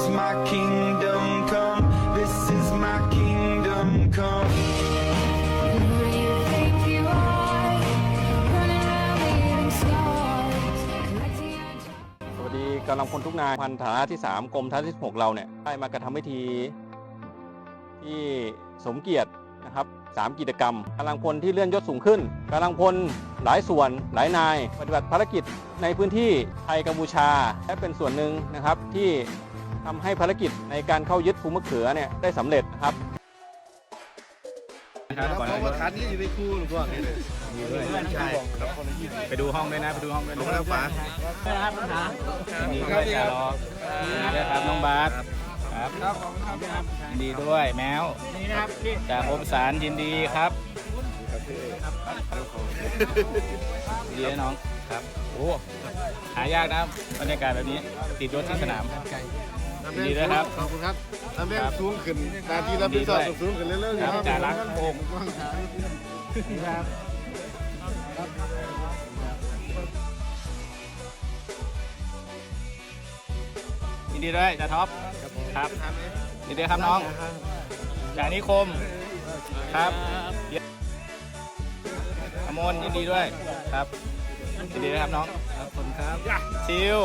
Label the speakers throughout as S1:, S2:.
S1: is my kingdom come. This is my kingdom come.
S2: Who do you think you are? Running around leaving scars, collecting your
S3: สวัสดีกำลังพลทุกนายพันฐานะที่ 3 กรมฐานที่6เราเนี่ยได้มากระทำพิธีที่สมเกียรตินะครับสามกิจกรรมกำลังพลที่เลื่อนยศสูงขึ้นกำลังพลหลายส่วนหลายนาย ปฏิบัติภารกิจในพื้นที่ไทยกัมพูชาและเป็นส่วนหนึ่งนะครับที่ ทำให้ภารกิจในการเข้ายึดภูมะเขือเนี่ยได้สำเร็จนะครับ
S4: ครับก่อนเพราะว่าฐานนี้อยู่ในครูหรือเปล่าเนี่ยมีด้วยใช่ไปดูห้องด้วยนะไปดูห้องด้วยลงแล้วป๋า
S5: ยินดีด้วยจ่ารอยินดีด้วยครับน้องบาสครับยินดีด้วยแมวจากคมสารยินดีครับยินดีด้วยน้องครับโอ้หายากนะบรรยากาศแบบนี้ติดรถที่สนาม ยินดีด้วยครับ
S4: ขอบคุณครับทำแม่งสูงขึ้นนาทีละเป็นสอบสูงขึ้นเรื่อยๆ
S5: ครับจ่ารักโอ่งยินดีด้วยจ่าท็อปครับยินดีครับน้องจ่านิคมครับอมนยินดีด้วยครับยินดีด้วยครับน้องขอบคุณครับชิว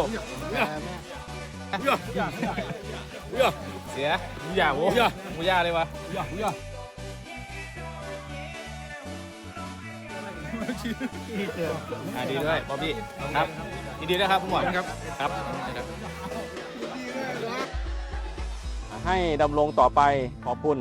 S5: เสียอย่าโว้มูย่าเลยวะอ่าดีด้วยบ๊อบบี้ครับยินดีด้วยครับผู้หมวดครับครับ
S3: ให้ดำรงต่อไปขอบคุณ